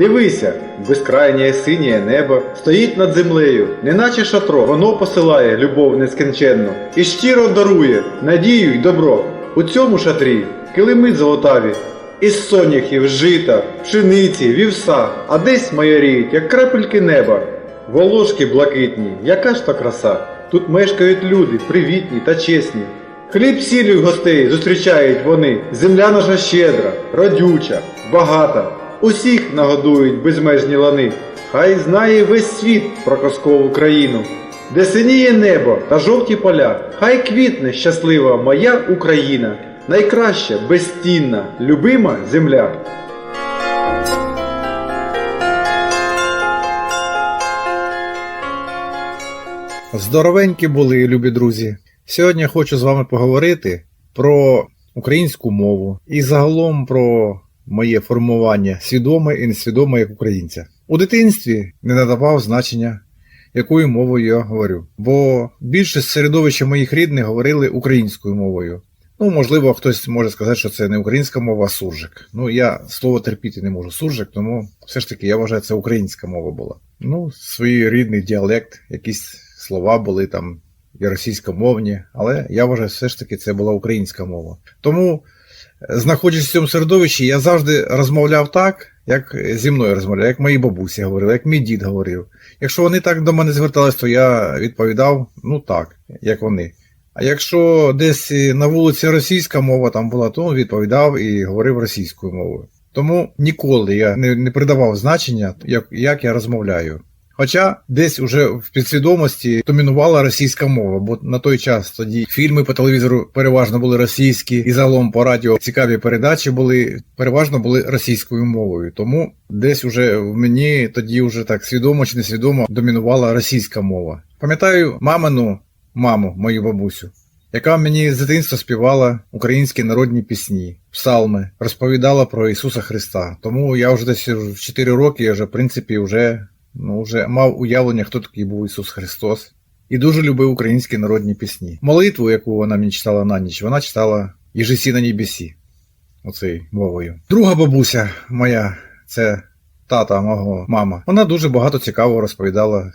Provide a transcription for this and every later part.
Дивися, безкрайнє синє небо стоїть над землею, неначе шатро, воно посилає любов нескінченну і щиро дарує надію й добро. У цьому шатрі килими золотаві, із соняхів, жита, пшениці, вівса, а десь майоріють, як крапельки неба. Волошки блакитні, яка ж то краса. Тут мешкають люди, привітні та чесні. Хліб сіллю гостей зустрічають вони. Земля наша щедра, родюча, багата. Усіх нагодують безмежні лани. Хай знає весь світ про казкову країну, де синіє небо та жовті поля. Хай квітне щаслива моя Україна, найкраща, безцінна, любима земля. Здоровенькі були, любі друзі. Сьогодні я хочу з вами поговорити про українську мову і загалом про моє формування свідоме і несвідоме як українця. У дитинстві не надавав значення, якою мовою я говорю, бо більшість середовища моїх рідних говорили українською мовою. Ну, можливо, хтось може сказати, що це не українська мова, а суржик. Ну, я слово терпіти не можу суржик, тому все ж таки я вважаю, це українська мова була. Ну, свій рідний діалект, якісь слова були там і російськомовні, але я вважаю, все ж таки це була українська мова. Тому, знаходячись в цьому середовищі, я завжди розмовляв так, як зі мною розмовляв, як мої бабусі говорили, як мій дід говорив. Якщо вони так до мене звертались, то я відповідав ну так, як вони. А якщо десь на вулиці російська мова там була, то відповідав і говорив російською мовою. Тому ніколи я не, не придавав значення, як, як я розмовляю. Хоча десь уже в підсвідомості домінувала російська мова, бо на той час тоді фільми по телевізору переважно були російські, і загалом по радіо цікаві передачі були переважно були російською мовою. Тому десь уже в мені тоді вже так свідомо чи несвідомо домінувала російська мова. Пам'ятаю мамину маму, мою бабусю, яка мені з дитинства співала українські народні пісні, псалми, розповідала про Ісуса Христа. Тому я вже десь в 4 роки, я вже в принципі вже, ну, вже мав уявлення, хто такий був Ісус Христос. І дуже любив українські народні пісні. Молитву, яку вона мені читала на ніч, вона читала «Єжесі на небесі, оцею мовою. Друга бабуся моя, це тата мого мама, вона дуже багато цікавого розповідала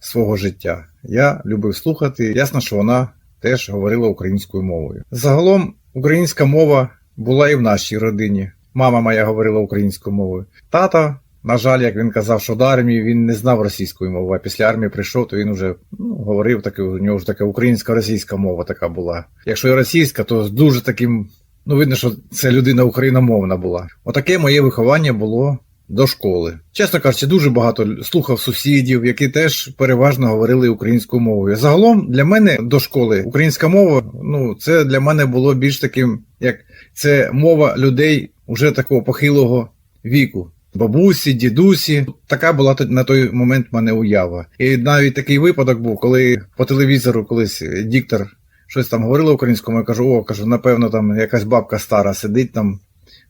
свого життя. Я любив слухати. Ясно, що вона теж говорила українською мовою. Загалом українська мова була і в нашій родині. Мама моя говорила українською мовою. Тата, на жаль, як він казав, що до армії він не знав російської мови, а після армії прийшов, то він вже ну, говорив таке, у нього ж така українсько-російська мова така була. Якщо і російська, то з дуже таким. Ну, видно, що це людина україномовна була. Отаке моє виховання було до школи. Чесно кажучи, дуже багато слухав сусідів, які теж переважно говорили українською мовою. Загалом для мене до школи українська мова, ну це для мене було більш таким, як це мова людей уже такого похилого віку. Бабусі, дідусі, така була на той момент в мене уява. І навіть такий випадок був, коли по телевізору колись диктор щось там говорила українською, я кажу, о, кажу, напевно, там якась бабка стара сидить там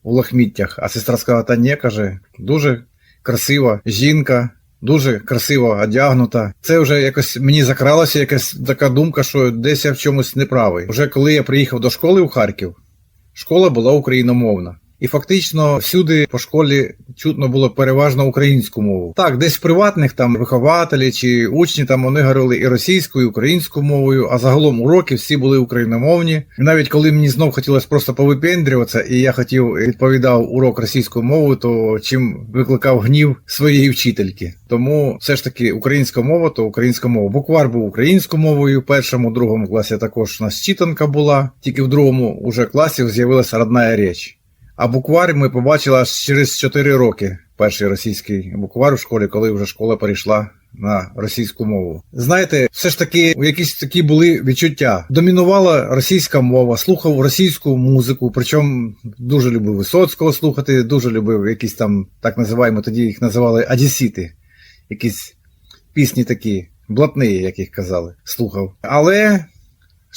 у лахміттях. А сестра сказала, та ні, каже, дуже красива жінка, дуже красиво одягнута. Це вже якось мені закралася якась така думка, що десь я в чомусь неправий. Вже коли я приїхав до школи у Харків, школа була україномовна. І фактично всюди по школі чутно було переважно українську мову. Так, десь в приватних там вихователі чи учні там вони говорили і російською, і українською мовою, а загалом уроки всі були україномовні. І навіть коли мені знов хотілося просто повипендрюватися, і я хотів відповідав урок російською мовою, то чим викликав гнів своєї вчительки. Тому все ж таки українська мова, то українська мова. Буквар був українською мовою. Першому, другому класі також у нас читанка була. Тільки в другому уже класі з'явилася родна річ. А буквар ми побачили аж через 4 роки. Перший російський буквар в школі, коли вже школа перейшла на російську мову. Знаєте, все ж таки якісь такі були відчуття. Домінувала російська мова, слухав російську музику, причому дуже любив Висоцького слухати, дуже любив якісь там, так називаємо, тоді їх називали адісіти, якісь пісні такі, блатні, як їх казали, слухав. Але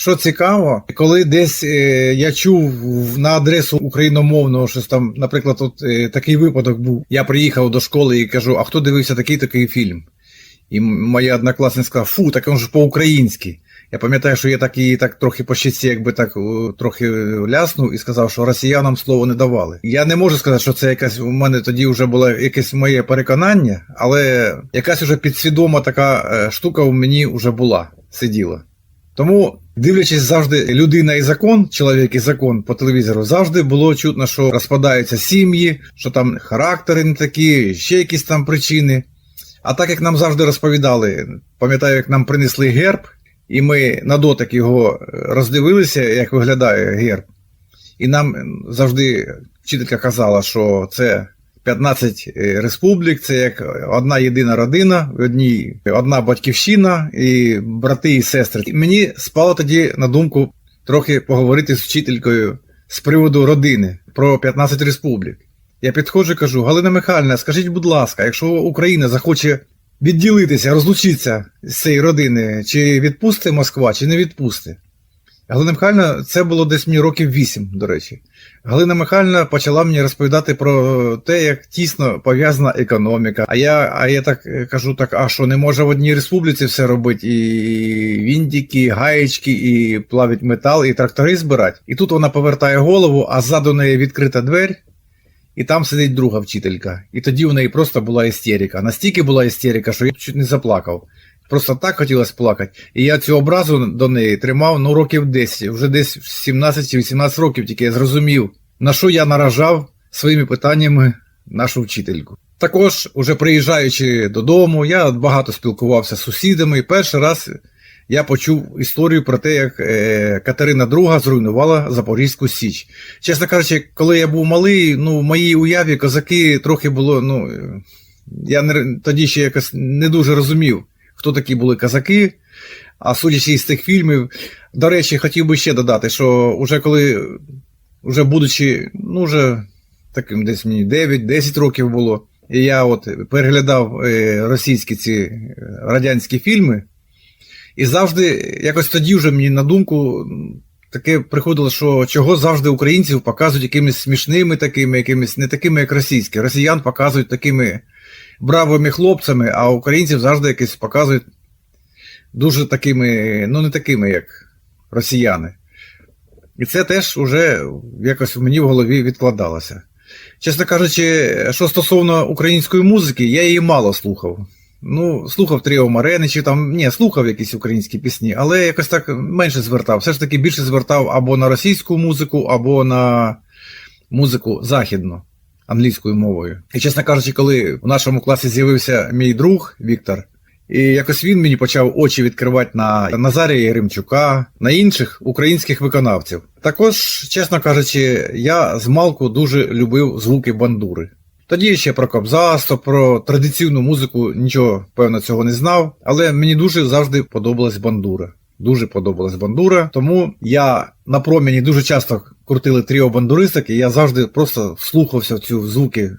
що цікаво, коли десь е, я чув на адресу україномовного щось там, наприклад, от е, такий випадок був. Я приїхав до школи і кажу: а хто дивився такий такий фільм? І моя однокласниця сказала, фу, так він ж по-українськи. Я пам'ятаю, що я так її так трохи по щиці, якби так трохи ляснув і сказав, що росіянам слово не давали. Я не можу сказати, що це якась у мене тоді вже було якесь моє переконання, але якась уже підсвідома така е, штука у мені вже була, сиділа. Тому, дивлячись завжди людина і закон, чоловік і закон по телевізору, завжди було чутно, що розпадаються сім'ї, що там характери не такі, ще якісь там причини. А так як нам завжди розповідали, пам'ятаю, як нам принесли герб, і ми на дотик його е, роздивилися, як виглядає герб. І нам завжди вчителька казала, що це 15 республік, це як одна єдина родина, в одній одна батьківщина, і брати і сестри. І мені спало тоді на думку трохи поговорити з вчителькою з приводу родини про 15 республік. Я підходжу і кажу: Галина Михайлівна, скажіть, будь ласка, якщо Україна захоче відділитися, розлучитися з цієї родини, чи відпусти Москва, чи не відпусти? Галина Михайлівна, це було десь мені років 8, до речі. Галина Михайлівна почала мені розповідати про те, як тісно пов'язана економіка. А я, а я так е, кажу: так, а що не може в одній республіці все робити? І віндіки, і гаєчки, і плавить метал, і трактори збирати. І тут вона повертає голову, а ззаду неї відкрита двері. І там сидить друга вчителька. І тоді у неї просто була істерика. Настільки була істерика, що я чуть не заплакав. Просто так хотілося плакати. І я цю образу до неї тримав ну років 10, вже десь в 17 чи 18 років тільки я зрозумів, на що я наражав своїми питаннями нашу вчительку. Також, уже приїжджаючи додому, я багато спілкувався з сусідами, і перший раз я почув історію про те, як е, Катерина II зруйнувала Запорізьку Січ. Чесно кажучи, коли я був малий, ну в моїй уяві козаки трохи було. ну е, Я не, тоді ще якось не дуже розумів, хто такі були козаки. А судячи із тих фільмів, до речі, хотів би ще додати, що вже коли, вже будучи, ну вже таким десь мені 9-10 років було, і я от переглядав е, російські ці е, радянські фільми. І завжди, якось тоді вже мені на думку таке приходило, що чого завжди українців показують якимись смішними такими, якимись не такими, як російські. Росіян показують такими бравими хлопцями, а українців завжди якось показують дуже такими, ну не такими, як росіяни. І це теж уже якось мені в голові відкладалося. Чесно кажучи, що стосовно української музики, я її мало слухав. Ну, слухав Тріо Марени, чи там, ні, слухав якісь українські пісні, але якось так менше звертав. Все ж таки більше звертав або на російську музику, або на музику західну, англійською мовою. І, чесно кажучи, коли в нашому класі з'явився мій друг Віктор, і якось він мені почав очі відкривати на Назарія Єремчука, на інших українських виконавців. Також, чесно кажучи, я з малку дуже любив звуки бандури. Тоді ще про кобзарство, про традиційну музику нічого певно цього не знав, але мені дуже завжди подобалась бандура. Дуже подобалась бандура, тому я на проміні дуже часто крутили тріо бандуристок, і я завжди просто вслухався в цю звуки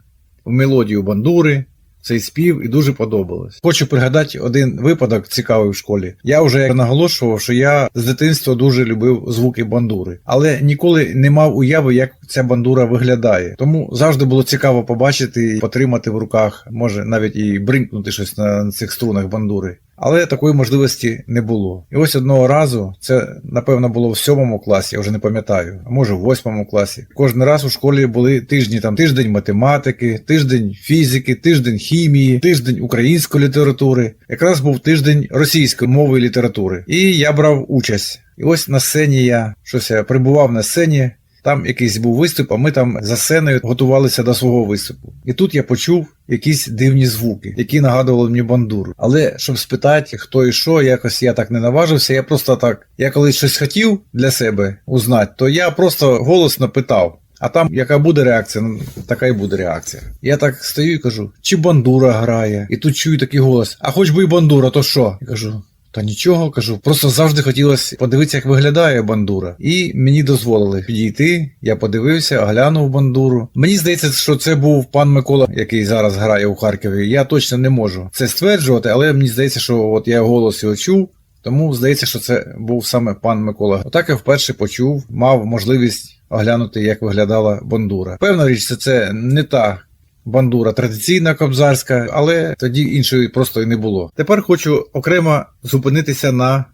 в мелодію бандури, цей спів і дуже подобалось. Хочу пригадати один випадок цікавий в школі. Я вже наголошував, що я з дитинства дуже любив звуки бандури, але ніколи не мав уяви, як ця бандура виглядає. Тому завжди було цікаво побачити, і потримати в руках, може навіть і бринкнути щось на цих струнах бандури. Але такої можливості не було. І ось одного разу, це напевно було в сьомому класі, я вже не пам'ятаю, а може в восьмому класі. Кожен раз у школі були тижні там тиждень математики, тиждень фізики, тиждень хімії, тиждень української літератури. Якраз був тиждень російської мови і літератури. І я брав участь. І ось на сцені я щось я прибував на сцені. Там якийсь був виступ, а ми там за сценою готувалися до свого виступу. І тут я почув якісь дивні звуки, які нагадували мені бандуру. Але щоб спитати, хто і що, якось я так не наважився. Я просто так, я коли щось хотів для себе узнати, то я просто голосно питав. А там яка буде реакція, ну, така і буде реакція. Я так стою і кажу, чи бандура грає? І тут чую такий голос: а хоч би і бандура, то що? Я кажу. Та нічого кажу, просто завжди хотілося подивитися, як виглядає бандура. І мені дозволили підійти. Я подивився, оглянув бандуру. Мені здається, що це був пан Микола, який зараз грає у Харкові. Я точно не можу це стверджувати, але мені здається, що от я голос його чув. Тому здається, що це був саме пан Микола. Отак я вперше почув, мав можливість оглянути, як виглядала бандура. Певна річ, це, це не та бандура традиційна кобзарська, але тоді іншої просто і не було. Тепер хочу окремо зупинитися на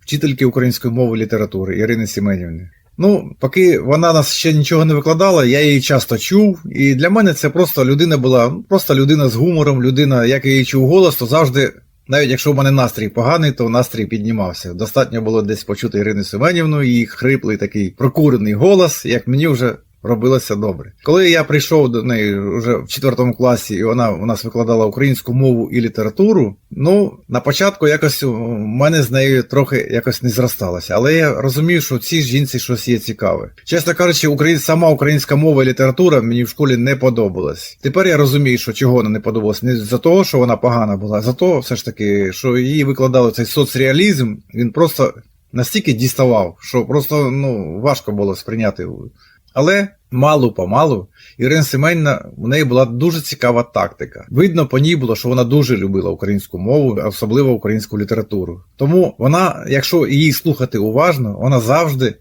вчительки української мови і літератури Ірини Сіменівни. Ну, поки вона нас ще нічого не викладала, я її часто чув, і для мене це просто людина була, ну, просто людина з гумором, людина, як я її чув голос, то завжди, навіть якщо в мене настрій поганий, то настрій піднімався. Достатньо було десь почути Ірину Семенівну, її хриплий такий прокурений голос, як мені вже робилося добре. Коли я прийшов до неї вже в четвертому класі, і вона у нас викладала українську мову і літературу, ну на початку якось у мене з нею трохи якось не зросталося. Але я розумів, що цій жінці щось є цікаве. Чесно кажучи, україн... сама українська мова і література мені в школі не подобалась. Тепер я розумію, що чого вона не подобалась. Не за того, що вона погана була, а за того, все ж таки, що її викладали цей соцреалізм, він просто настільки діставав, що просто ну важко було сприйняти. Але малу помалу Ірина Семенівна, у неї була дуже цікава тактика. Видно по ній було, що вона дуже любила українську мову, особливо українську літературу. Тому вона, якщо її слухати уважно, вона завжди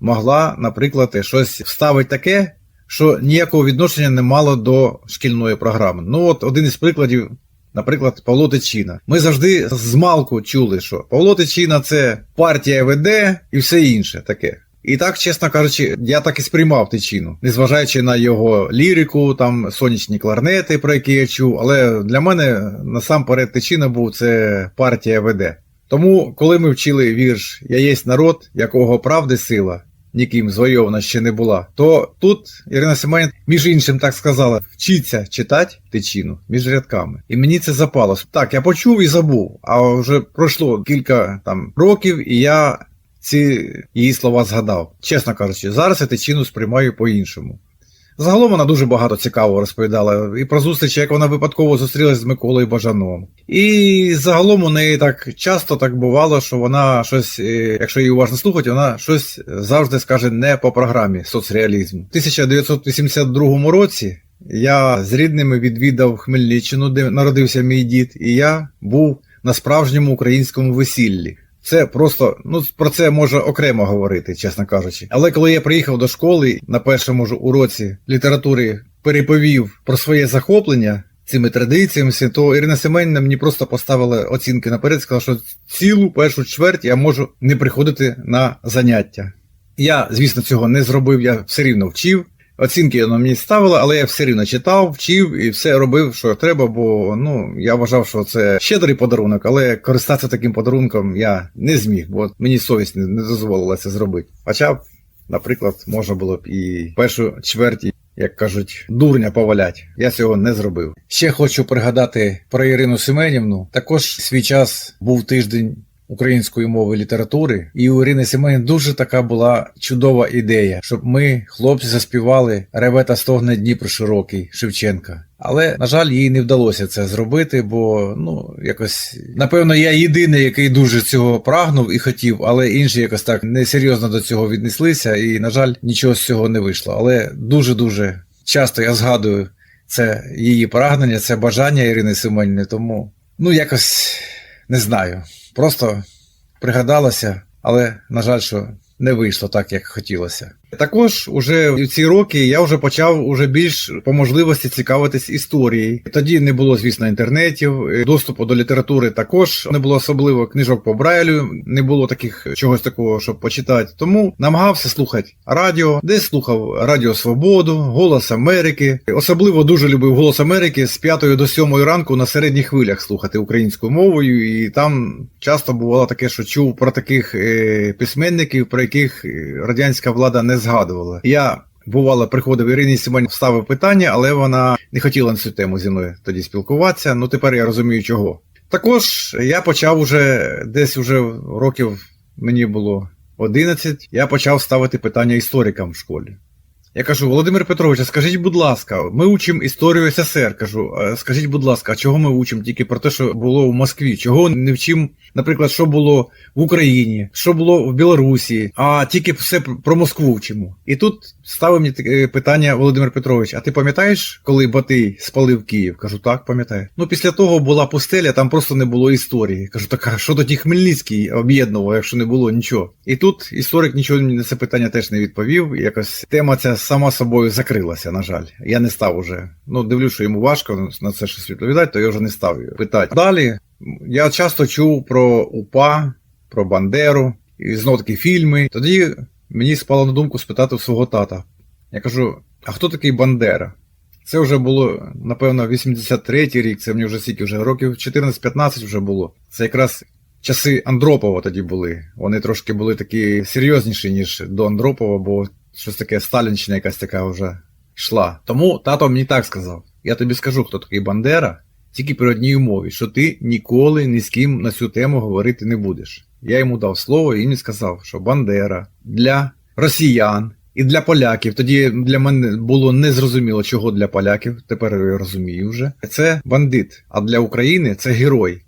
могла, наприклад, щось вставити таке, що ніякого відношення не мало до шкільної програми. Ну от один із прикладів. Наприклад, Павло Тичина. Ми завжди з малку чули, що Павло Тичина це партія ВД і все інше таке. І так, чесно кажучи, я так і сприймав тичину, незважаючи на його лірику, там сонячні кларнети, про які я чув. Але для мене насамперед тичина був це партія ВД. Тому, коли ми вчили вірш Я єсть народ, якого правди сила, ніким звойована ще не була, то тут Ірина Семенівна, між іншим, так сказала: вчіться читати тичину між рядками. І мені це запало. Так, я почув і забув, а вже пройшло кілька там років, і я ці її слова згадав. Чесно кажучи, зараз я тичину сприймаю по-іншому. Загалом вона дуже багато цікавого розповідала і про зустрічі, як вона випадково зустрілася з Миколою Бажаном. І загалом у неї так часто так бувало, що вона щось, е, якщо її уважно слухати, вона щось завжди скаже не по програмі соцреалізму. У 1982 році я з рідними відвідав Хмельниччину, де народився мій дід, і я був на справжньому українському весіллі. Це просто ну про це можна окремо говорити, чесно кажучи. Але коли я приїхав до школи на першому ж уроці літератури переповів про своє захоплення цими традиціями, то Ірина Семенівна мені просто поставила оцінки наперед, сказала, що цілу першу чверть я можу не приходити на заняття. Я, звісно, цього не зробив, я все рівно вчив. Оцінки вона мені ставила, але я все рівно читав, вчив і все робив, що треба, бо ну я вважав, що це щедрий подарунок, але користатися таким подарунком я не зміг, бо мені совість не, дозволила це зробити. Хоча наприклад, можна було б і першу чверть, як кажуть, дурня повалять. Я цього не зробив. Ще хочу пригадати про Ірину Семенівну. Також свій час був тиждень української мови літератури, і у Ірини Семенівни дуже така була чудова ідея, щоб ми, хлопці, заспівали реве та стогне Дніпро широкий Шевченка. Але на жаль, їй не вдалося це зробити, бо ну якось напевно я єдиний, який дуже цього прагнув і хотів, але інші якось так несерйозно до цього віднеслися, і на жаль, нічого з цього не вийшло. Але дуже дуже часто я згадую це її прагнення, це бажання Ірини Семенівни, тому ну якось не знаю. Просто пригадалося, але, на жаль, що не вийшло так, як хотілося. Також уже в ці роки я вже почав уже більш по можливості цікавитись історією. Тоді не було, звісно, інтернетів, доступу до літератури також не було особливо книжок по Брайлю, не було таких чогось такого, щоб почитати. Тому намагався слухати радіо, десь слухав Радіо Свободу, Голос Америки. Особливо дуже любив Голос Америки з 5 до 7 ранку на середніх хвилях слухати українською мовою, і там часто бувало таке, що чув про таких е, письменників, про яких радянська влада не згадувала. Я бувало приходив Ірині Сімонь, ставив питання, але вона не хотіла на цю тему зі мною тоді спілкуватися. Ну тепер я розумію, чого. Також я почав уже десь уже років мені було 11, Я почав ставити питання історикам в школі. Я кажу, Володимир Петрович, а скажіть, будь ласка, ми учимо історію СССР. Кажу, скажіть, будь ласка, а чого ми учимо тільки про те, що було в Москві? Чого не вчимо, наприклад, що було в Україні, що було в Білорусі, а тільки все про Москву вчимо. І тут ставив мені таке питання Володимир Петрович: а ти пам'ятаєш, коли Батий спалив Київ? Кажу, так, пам'ятаю. Ну після того була пустеля, там просто не було історії. Кажу, так а що тоді Хмельницький об'єднував, якщо не було нічого. І тут історик нічого на це питання теж не відповів. Якось тема ця сама собою закрилася, на жаль. Я не став уже. Ну, дивлюсь, що йому важко на це щось відповідати, то я вже не став питати. Далі я часто чув про УПА, про Бандеру, і знов таки фільми. Тоді мені спало на думку спитати у свого тата. Я кажу: а хто такий Бандера? Це вже було, напевно, 83-й рік, це мені вже стільки вже років 14-15 вже було. Це якраз часи Андропова тоді були. Вони трошки були такі серйозніші, ніж до Андропова, бо щось таке Сталінщина якась така вже йшла. Тому тато мені так сказав: я тобі скажу, хто такий Бандера, тільки при одній умові, що ти ніколи ні з ким на цю тему говорити не будеш. Я йому дав слово і він сказав, що Бандера для росіян. І для поляків тоді для мене було незрозуміло, чого для поляків. Тепер я розумію вже. Це бандит. А для України це герой.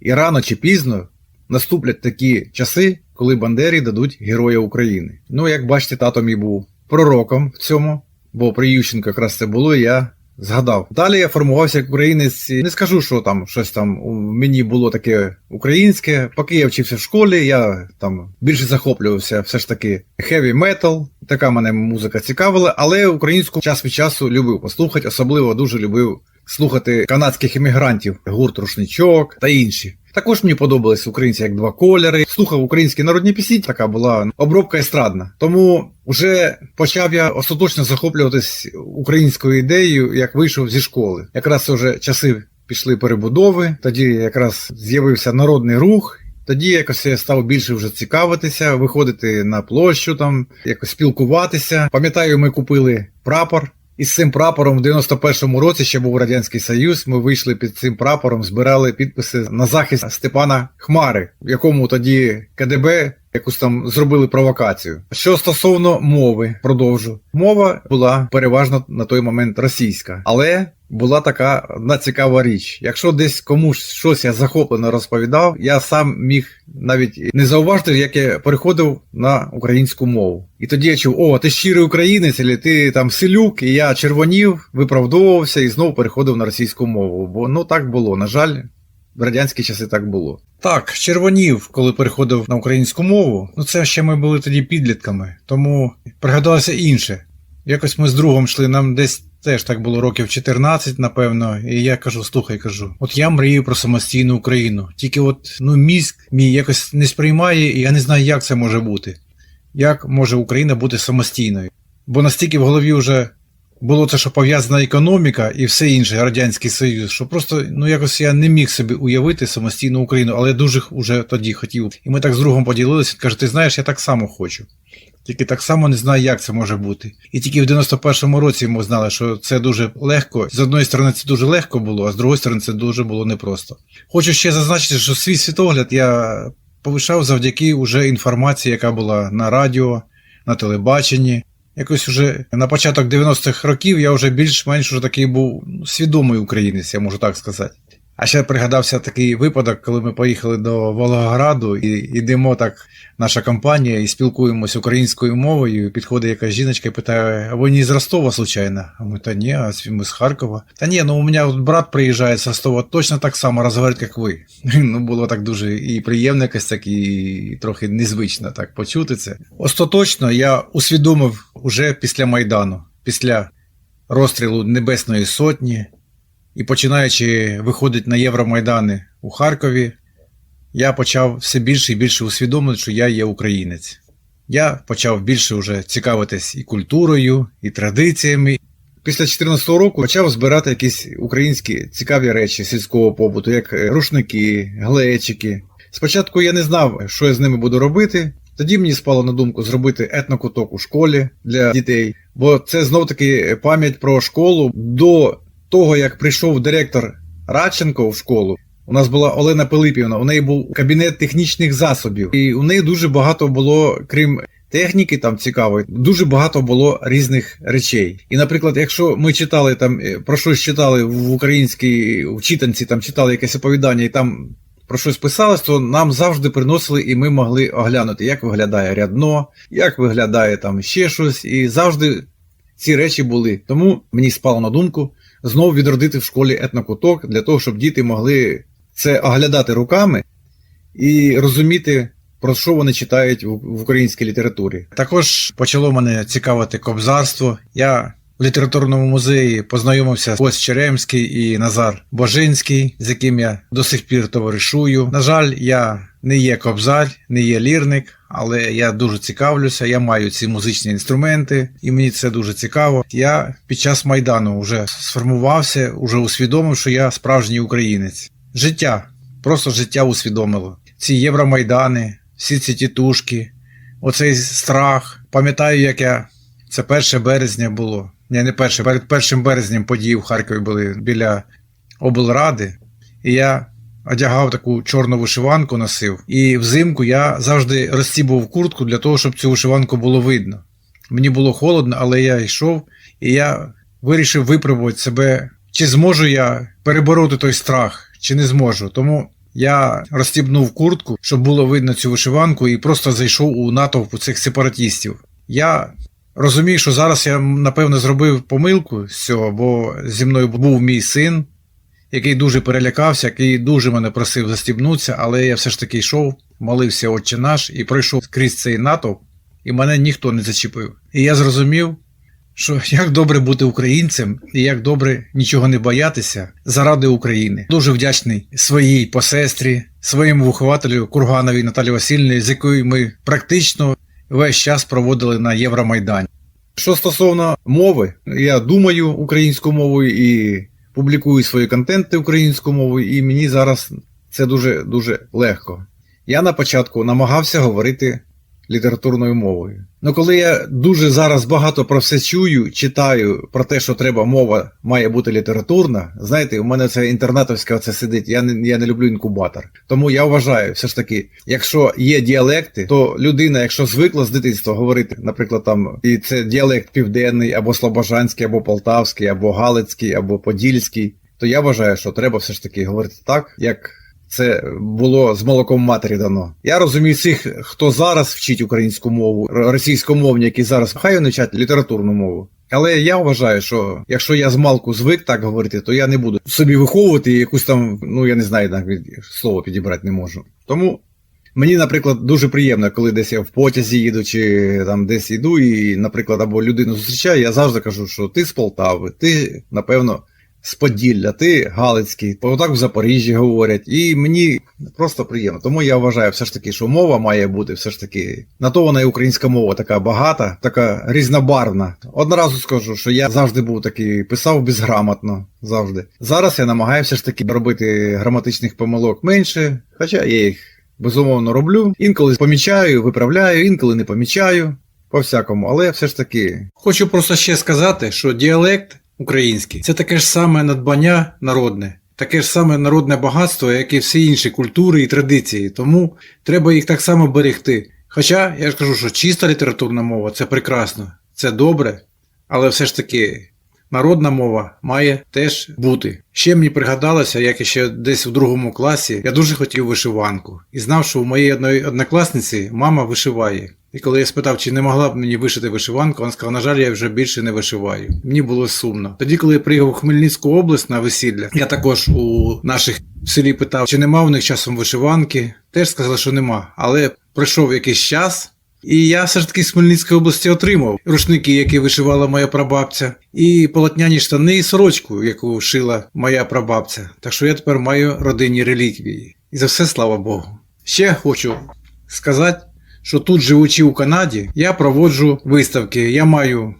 І рано чи пізно наступлять такі часи, коли Бандері дадуть Героя України. Ну, як бачите, тато мій був пророком в цьому, бо при Ющенко якраз це було, я згадав. Далі я формувався як українець. Не скажу, що там щось там у мені було таке українське. Поки я вчився в школі, я там більше захоплювався все ж таки heavy metal. Така мене музика цікавила, але українську час від часу любив послухати, особливо дуже любив слухати канадських емігрантів, гурт Рушничок та інші. Також мені подобались українці як два кольори. Слухав українські народні пісні, така була обробка естрадна. Тому вже почав я остаточно захоплюватись українською ідеєю, як вийшов зі школи. Якраз вже часи пішли перебудови, тоді якраз з'явився народний рух. Тоді якось я став більше вже цікавитися, виходити на площу, там якось спілкуватися. Пам'ятаю, ми купили прапор. І з цим прапором в 91-му році ще був Радянський Союз. Ми вийшли під цим прапором, збирали підписи на захист Степана Хмари, в якому тоді КДБ якусь там зробили провокацію. Що стосовно мови, продовжу. Мова була переважно на той момент російська, але була така одна цікава річ. Якщо десь комусь щось я захоплено розповідав, я сам міг навіть не зауважити, як я переходив на українську мову. І тоді я чув, о, ти щирий українець, або ти там селюк, і я червонів, виправдовувався і знову переходив на російську мову. Бо ну так було. На жаль, в радянські часи так було. Так, червонів, коли переходив на українську мову, ну це ще ми були тоді підлітками, тому пригадалося інше. Якось ми з другом йшли, нам десь теж так було років 14, напевно, і я кажу, слухай, кажу, от я мрію про самостійну Україну. Тільки от ну мізк мій якось не сприймає, і я не знаю, як це може бути. Як може Україна бути самостійною? Бо настільки в голові вже було це, що пов'язана економіка і все інше, Радянський Союз, що просто ну якось я не міг собі уявити самостійну Україну, але дуже вже тоді хотів. І ми так з другом поділилися. Каже, ти знаєш, я так само хочу. Тільки так само не знаю, як це може бути. І тільки в 91-му році ми знали, що це дуже легко. З одної сторони, це дуже легко було, а з другої сторони, це дуже було непросто. Хочу ще зазначити, що свій світогляд я повишав завдяки уже інформації, яка була на радіо, на телебаченні. Якось уже на початок 90-х років я вже більш-менш уже такий був свідомий українець, я можу так сказати. А ще пригадався такий випадок, коли ми поїхали до Волгограду і йдемо так, наша компанія, і спілкуємося українською мовою. і Підходить якась жіночка і питає: а ви не з Ростова, случайно? А ми та ні, а ми з Харкова. Та ні, ну у мене брат приїжджає з Ростова, точно так само розговорить, як ви. Ну було так дуже і приємно, якось так, і трохи незвично так почути це. Остаточно я усвідомив уже після Майдану, після розстрілу Небесної Сотні. І починаючи виходити на Євромайдани у Харкові, я почав все більше і більше усвідомити, що я є українець. Я почав більше вже цікавитись і культурою, і традиціями. Після 2014 року почав збирати якісь українські цікаві речі сільського побуту, як рушники, глечики. Спочатку я не знав, що я з ними буду робити. Тоді мені спало на думку зробити етнокуток у школі для дітей, бо це знов таки пам'ять про школу до того, як прийшов директор Радченко в школу, у нас була Олена Пилипівна, у неї був кабінет технічних засобів, і у неї дуже багато було, крім техніки, там цікавої, дуже багато було різних речей. І, наприклад, якщо ми читали там про щось читали в українській в читанці, там читали якесь оповідання, і там. Про щось писалось, то нам завжди приносили, і ми могли оглянути, як виглядає рядно, як виглядає там ще щось, і завжди ці речі були. Тому мені спало на думку знову відродити в школі етнокуток для того, щоб діти могли це оглядати руками і розуміти, про що вони читають в українській літературі. Також почало мене цікавити кобзарство. Я літературному музеї познайомився Ось Черемський і Назар Божинський, з яким я до сих пір товаришую. На жаль, я не є кобзар, не є лірник, але я дуже цікавлюся, я маю ці музичні інструменти, і мені це дуже цікаво. Я під час Майдану вже сформувався, вже усвідомив, що я справжній українець. Життя, просто життя усвідомило. Ці євромайдани, всі ці тітушки, оцей страх. Пам'ятаю, як я це 1 березня було. Ні, не перше, перед 1 березням події в Харкові були біля облради, і я одягав таку чорну вишиванку, носив. І взимку я завжди розстібував куртку для того, щоб цю вишиванку було видно. Мені було холодно, але я йшов, і я вирішив випробувати себе, чи зможу я перебороти той страх, чи не зможу. Тому я розстібнув куртку, щоб було видно цю вишиванку, і просто зайшов у натовп цих сепаратістів. Я розумію, що зараз я напевно зробив помилку з цього, бо зі мною був мій син, який дуже перелякався, який дуже мене просив застібнутися, але я все ж таки йшов, молився Отче наш і пройшов крізь цей натовп, і мене ніхто не зачепив. І я зрозумів, що як добре бути українцем і як добре нічого не боятися заради України. Дуже вдячний своїй посестрі, своєму вихователю Кургановій Наталі Васильівні, з якою ми практично весь час проводили на Євромайдані. Що стосовно мови, я думаю українською мовою і публікую свої контенти українською мовою, і мені зараз це дуже дуже легко. Я на початку намагався говорити літературною мовою. Ну коли я дуже зараз багато про все чую, читаю про те, що треба мова має бути літературна, знаєте, у мене це інтернетовське це сидить. Я не я не люблю інкубатор. Тому я вважаю, все ж таки, якщо є діалекти, то людина, якщо звикла з дитинства говорити, наприклад, там і це діалект південний, або слобожанський, або полтавський, або галицький, або подільський, то я вважаю, що треба все ж таки говорити так, як. Це було з молоком матері дано. Я розумію всіх, хто зараз вчить українську мову, російськомовні, які зараз хай вони вчать літературну мову. Але я вважаю, що якщо я з малку звик так говорити, то я не буду собі виховувати якусь там, ну я не знаю, навіть слово підібрати не можу. Тому мені, наприклад, дуже приємно, коли десь я в потязі їду, чи там десь йду, і, наприклад, або людину зустрічаю, я завжди кажу, що ти з Полтави, ти, напевно з Поділля, ти Галицький, отак в Запоріжжі говорять, і мені просто приємно. Тому я вважаю, все ж таки, що мова має бути все ж таки на то вона і українська мова така багата, така різнобарвна. Одразу скажу, що я завжди був такий, писав безграмотно завжди. Зараз я намагаюся ж таки робити граматичних помилок менше, хоча я їх безумовно роблю. Інколи помічаю, виправляю, інколи не помічаю. По всякому, але все ж таки. Хочу просто ще сказати, що діалект український. Це таке ж саме надбання народне, таке ж саме народне багатство, як і всі інші культури і традиції. Тому треба їх так само берегти. Хоча я ж кажу, що чиста літературна мова це прекрасно, це добре, але все ж таки. Народна мова має теж бути. Ще мені пригадалося, як я ще десь у другому класі я дуже хотів вишиванку і знав, що у моєї однокласниці мама вишиває. І коли я спитав, чи не могла б мені вишити вишиванку, вона сказала, на жаль, я вже більше не вишиваю. Мені було сумно. Тоді, коли я приїхав у Хмельницьку область на весілля, я також у наших в селі питав, чи нема у них часом вишиванки. Теж сказали, що нема. Але пройшов якийсь час. І я все ж таки з Хмельницької області отримав рушники, які вишивала моя прабабця, і полотняні штани і сорочку, яку шила моя прабабця. Так що я тепер маю родинні реліквії. І за все слава Богу. Ще хочу сказати, що тут, живучи у Канаді, я проводжу виставки. Я маю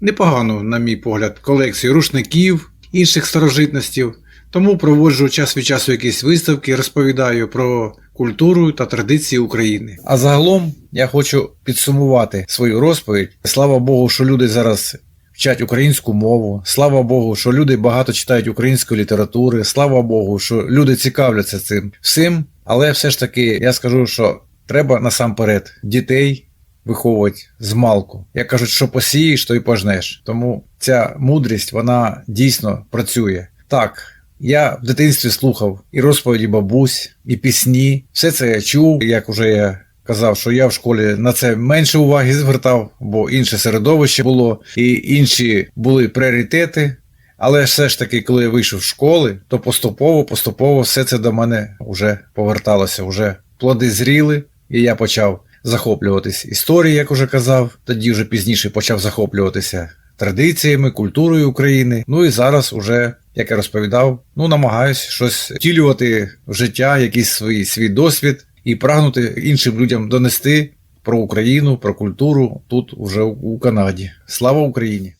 непогану, на мій погляд, колекцію рушників, інших старожитностей. Тому проводжу час від часу якісь виставки, розповідаю про культуру та традиції України. А загалом я хочу підсумувати свою розповідь. Слава Богу, що люди зараз вчать українську мову. Слава Богу, що люди багато читають української літератури. Слава Богу, що люди цікавляться цим всім. Але все ж таки я скажу, що треба насамперед дітей виховувати з малку. Як кажуть, що посієш, то й пожнеш. Тому ця мудрість вона дійсно працює. Так. Я в дитинстві слухав і розповіді бабусь, і пісні. Все це я чув, як уже я казав, що я в школі на це менше уваги звертав, бо інше середовище було, і інші були пріоритети. Але все ж таки, коли я вийшов з школи, то поступово, поступово все це до мене вже поверталося. Вже плоди зріли, і я почав захоплюватись історією, як уже казав. Тоді вже пізніше почав захоплюватися традиціями, культурою України. Ну і зараз уже як я розповідав, ну намагаюся щось втілювати в життя, якийсь свій, свій досвід і прагнути іншим людям донести про Україну, про культуру тут уже у Канаді. Слава Україні!